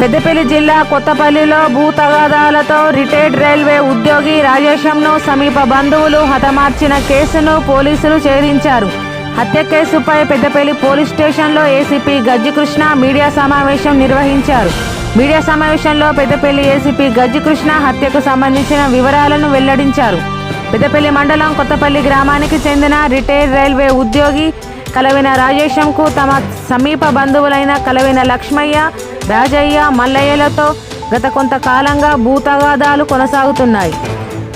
పెద్దపల్లి జిల్లా కొత్తపల్లిలో భూ తగాదాలతో retired railway ఉద్యోగి రాజేశంను సమీప బంధువులు హతమార్చిన కేసును పోలీసులు ఛేదించారు. హత్య కేసుపై పెద్దపల్లి పోలీస్ స్టేషన్లో ఏసీపీ గజ్జికృష్ణ మీడియా సమావేశం నిర్వహించారు. మీడియా సమావేశంలో పెద్దపల్లి ఏసీపీ గజ్జికృష్ణ హత్యకు సంబంధించిన వివరాలను వెల్లడించారు. పెద్దపల్లి మండలం కొత్తపల్లి గ్రామానికి చెందిన రిటైర్డ్ రైల్వే ఉద్యోగి కలవిన రాజేశంకు తమ సమీప బంధువులైన కలవిన లక్ష్మయ్య రాజయ్య మల్లయ్యలతో గత కొంతకాలంగా భూతగాదాలు కొనసాగుతున్నాయి.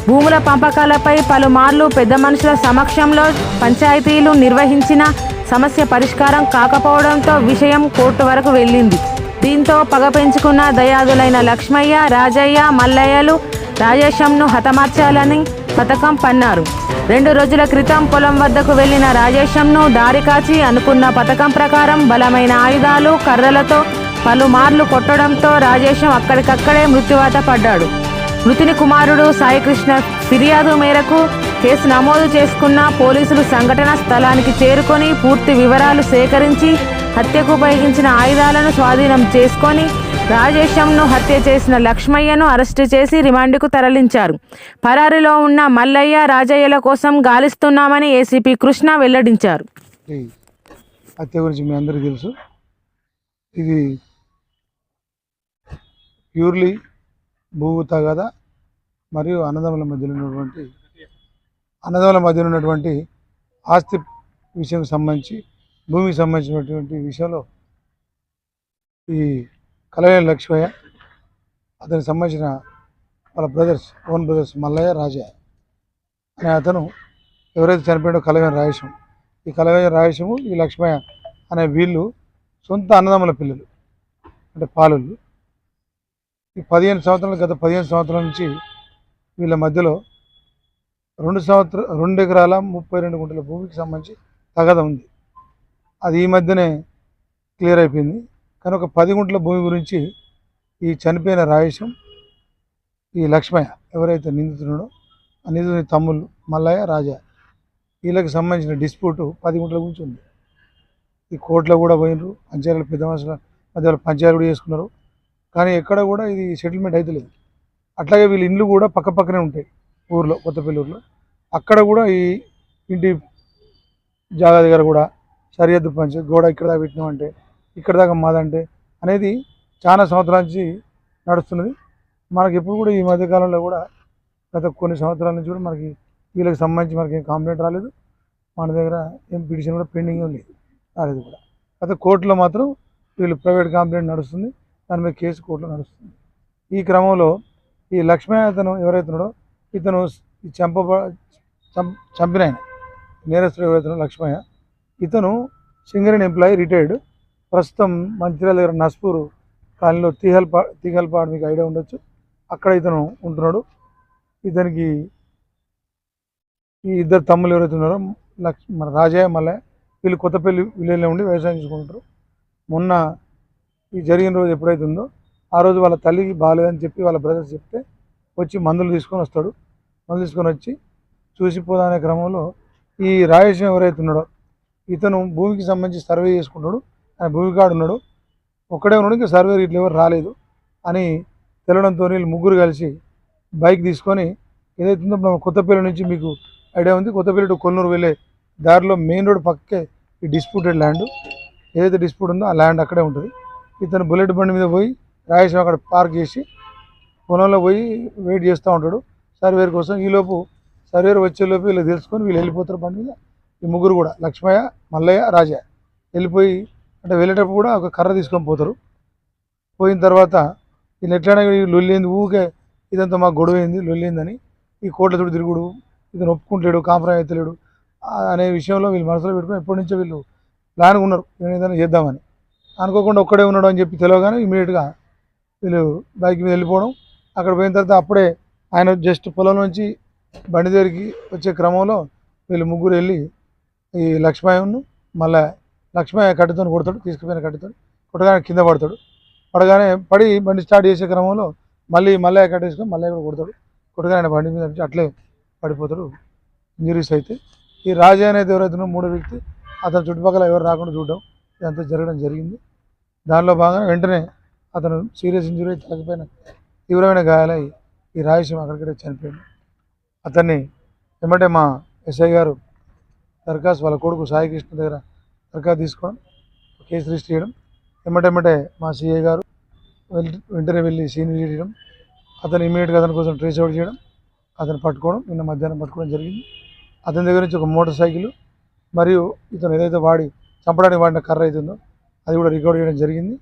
భూముల పంపకాలపై పలుమార్లు పెద్ద మనుషుల సమక్షంలో పంచాయతీలు నిర్వహించిన సమస్య పరిష్కారం కాకపోవడంతో విషయం కోర్టు వరకు వెళ్ళింది. దీంతో పగ పెంచుకున్న దయాదులైన లక్ష్మయ్య రాజయ్య మల్లయ్యలు రాజేశంను హతమార్చాలని పథకం పన్నారు. రెండు రోజుల క్రితం పొలం వద్దకు వెళ్ళిన రాజేశంను దారి కాచి అనుకున్న పథకం ప్రకారం బలమైన ఆయుధాలు కర్రలతో పలుమార్లు కొట్టడంతో రాజేశం అక్కడికక్కడే మృత్యువాత పడ్డాడు. మృతుని కుమారుడు సాయికృష్ణ ఫిర్యాదు మేరకు కేసు నమోదు చేసుకున్న పోలీసులు సంఘటన స్థలానికి చేరుకొని పూర్తి వివరాలు సేకరించి హత్యకు ఉపయోగించిన ఆయుధాలను స్వాధీనం చేసుకొని రాజేశంను హత్య చేసిన లక్ష్మయ్యను అరెస్టు చేసి రిమాండ్కు తరలించారు. పరారిలో ఉన్న మల్లయ్య రాజయ్యల కోసం గాలిస్తున్నామని ఏసీపీ కృష్ణ వెల్లడించారు. హత్య గురించి మీ అందరికీ తెలుసు. ఇది ప్యూర్లీ భూ తగాద మరియు అన్నదమ్ముల మధ్యలో ఉన్నటువంటి అన్నదమ్ముల మధ్యలో ఉన్నటువంటి ఆస్తి విషయం సంబంధించి భూమికి సంబంధించినటువంటి విషయంలో ఈ కలవేల లక్ష్మయ్య అతనికి సంబంధించిన వాళ్ళ brothers own brothers Mallaiah Rajaiah అనే అతను ఎవరైతే చనిపోయాడో కలవేల రాయసం ఈ కలవేల రాయసము ఈ లక్ష్మయ్య అనే వీళ్ళు సొంత అన్నదమ్ముల పిల్లలు అంటే పాలుళ్ళు ఈ పదిహేను సంవత్సరాలు గత పదిహేను సంవత్సరాల నుంచి వీళ్ళ మధ్యలో రెండు సంవత్సర రెండు ఎకరాల ముప్పై రెండు గుంటల భూమికి సంబంధించి తగద ఉంది. అది ఈ మధ్యనే క్లియర్ అయిపోయింది. కానీ ఒక పది గుంటల భూమి గురించి ఈ చనిపోయిన రాయేశం ఈ లక్ష్మయ్య ఎవరైతే నిందితున్నాడో ఆ నిందితుని తమ్ముళ్ళు మల్లయ్య రాజా వీళ్ళకి సంబంధించిన డిస్ప్యూటు పది గుంటల గురించి ఉంది. ఈ కోర్టులో కూడా పోయినరు పంచాయతీలు పెద్ద మనుషుల మధ్యలో పంచాయతీ కూడా చేసుకున్నారు. కానీ ఎక్కడ కూడా ఇది సెటిల్మెంట్ అవుతలేదు అట్లాగే వీళ్ళ ఇండ్లు కూడా పక్క పక్కనే ఉంటాయి ఊర్లో కొత్తపల్లూరులో. అక్కడ కూడా ఈ ఇంటి జాగా దగ్గర కూడా సరిహద్దు పంచ గోడ ఇక్కడ దాకా పెట్టినామంటే ఇక్కడ దాకా మాదంటే అనేది చాలా సంవత్సరాల నుంచి నడుస్తున్నది. మనకి ఎప్పుడు కూడా ఈ మధ్యకాలంలో కూడా గత కొన్ని సంవత్సరాల నుంచి కూడా మనకి వీళ్ళకి సంబంధించి మనకి ఏం కంప్లైంట్ రాలేదు. మన దగ్గర ఏం పిటిషన్ కూడా పెండింగ్ లేదు రాలేదు కూడా. అయితే కోర్టులో మాత్రం వీళ్ళు ప్రైవేట్ కంప్లైంట్ నడుస్తుంది. దాని మీద కేసు కోర్టులో నడుస్తుంది. ఈ క్రమంలో ఈ లక్ష్మీ అతను ఎవరైతున్నాడో ఇతను ఈ చంప చం- చంపిన ఆయన నేరస్తుడు ఎవరైతే లక్ష్మయ్య ఇతను సింగరేణి ఎంప్లాయీ రిటైర్డ్. ప్రస్తుతం మంచిర్యాల దగ్గర నస్పూర్ కాలనీలో తీగల్పా తీగల్పాడు మీకు ఐడియా ఉండొచ్చు. అక్కడ ఇతను ఉంటున్నాడు. ఇతనికి ఈ ఇద్దరు తమ్ములు ఎవరైతే ఉన్నారో లక్ష్ మన రాజయ్య మల్లయ్య వీళ్ళు కొత్తపల్లి విలేజ్లో ఉండి వ్యవసాయం చేసుకుంటారు మొన్న ఈ జరిగిన రోజు ఎప్పుడైతే ఉందో ఆ రోజు వాళ్ళ తల్లికి బాగాలేదని చెప్పి వాళ్ళ బ్రదర్స్ చెప్తే వచ్చి మందులు తీసుకొని వస్తాడు. మందులు తీసుకొని వచ్చి చూసిపోదానే క్రమంలో ఈ రాయేశం ఎవరైతే ఉన్నాడో ఇతను భూమికి సంబంధించి సర్వే చేసుకుంటాడు ఆయన భూమి కాడు ఉన్నాడు. ఒక్కడే ఉన్నాడు ఇంకా సర్వే ఇట్లా ఎవరు రాలేదు అని తెలవడంతో వీళ్ళు ముగ్గురు కలిసి బైక్ తీసుకొని ఏదైతుందో ఉందో మన కొత్తపల్లి నుంచి మీకు ఐడియా ఉంది. కొత్తపల్లి టు కొల్లూరు వెళ్ళే దారిలో మెయిన్ రోడ్ పక్కే ఈ డిస్ప్యూటెడ్ ల్యాండ్. ఏదైతే డిస్ప్యూట్ ఉందో ఆ ల్యాండ్ అక్కడే ఉంటుంది. ఇతను బుల్లెట్ బండి మీద పోయి రాయేశం అక్కడ పార్క్ చేసి పొలంలో పోయి వెయిట్ చేస్తూ ఉంటాడు. సర్వేర్ కోసం ఈలోపు సర్వేర్ వచ్చేలోపు వీళ్ళు తెలుసుకొని వీళ్ళు వెళ్ళిపోతారు బండి మీద. ఈ ముగ్గురు కూడా లక్ష్మయ్య మల్లయ్య రాజయ్య వెళ్ళిపోయి అంటే వెళ్ళేటప్పుడు కూడా ఒక కర్ర తీసుకొని పోతారు. పోయిన తర్వాత వీళ్ళు ఎట్లయినా లొల్లింది ఊకే ఇదంతా మాకు గొడవ అయింది లొల్లిందని ఈ కోట్ల కోట్లతో తిరుగుడు ఇతను ఒప్పుకుంటలేడు కాంప్రమైజ్ అవుతలేడు అనే విషయంలో వీళ్ళు మనసులో పెట్టుకుని ఎప్పటి నుంచో వీళ్ళు ప్లాన్గా ఉన్నారు. నేను ఏదైనా చేద్దామని. అనుకోకుండా ఒక్కడే ఉన్నాడు అని చెప్పి తెలియగానే ఇమీడియట్గా వీళ్ళు బైక్ మీద వెళ్ళిపోవడం. అక్కడ పోయిన తర్వాత అప్పుడే ఆయన జస్ట్ పొలం నుంచి బండి దగ్గరికి వచ్చే క్రమంలో వీళ్ళు ముగ్గురు వెళ్ళి ఈ లక్ష్మయ్యను మళ్ళా లక్ష్మయ్య కట్టుతో కొడతాడు తీసుకుపోయిన కట్టెతో కొట్టగానే కింద పడతాడు. పడగానే పడి బండి స్టార్ట్ చేసే క్రమంలో మళ్ళీ మళ్ళీ కట్టేసుకొని మళ్ళీ కూడా కొడతాడు. కొట్టగానే ఆయన బండి మీద అట్లే పడిపోతాడు. ఇంజరీస్ అయితే ఈ రాజే అనేది ఎవరైతే మూడో వ్యక్తి అతని చుట్టుపక్కల ఎవరు రాకుండా చూడడం ఇదంతా జరగడం జరిగింది. దానిలో భాగంగా వెంటనే అతను సీరియస్ ఇంజురీ తలకపోయిన తీవ్రమైన గాయాలై ఈ రాయసీమ అక్కడికడే చనిపోయాడు. అతన్ని వెంబడే మా ఎస్ఐ గారు దరఖాస్తు వాళ్ళ కొడుకు సాయికృష్ణ దగ్గర దరఖాస్తు తీసుకోవడం కేసు రిజిస్టర్ చేయడం వెంబటెంబటే మా సిఐ గారు వెంటనే వెళ్ళి సీన్ చేయడం అతను ఇమీడియట్గా అతని కోసం ట్రేస్ అవుట్ చేయడం అతను పట్టుకోవడం నిన్న మధ్యాహ్నం పట్టుకోవడం జరిగింది. అతని దగ్గర నుంచి ఒక మోటార్ సైకిల్ మరియు ఇతను ఏదైతే వాడి చంపడానికి వాడిన కర్ర అవుతుందో అది కూడా రికవర్ చేయడం జరిగింది.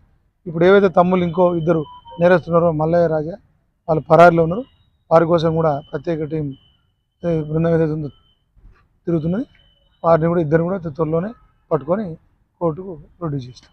ఇప్పుడు ఏవైతే తమ్ముళ్ళు ఇంకో ఇద్దరు నేరస్తున్నారో మల్లయ్య రాజా వాళ్ళు పరారిలో ఉన్నారు. వారి కోసం కూడా ప్రత్యేక టీం బృందం ఏదైతే ఉందో తిరుగుతున్నది వారిని కూడా ఇద్దరు కూడా త్వరలోనే పట్టుకొని కోర్టుకు ప్రొడ్యూస్ చేస్తాం.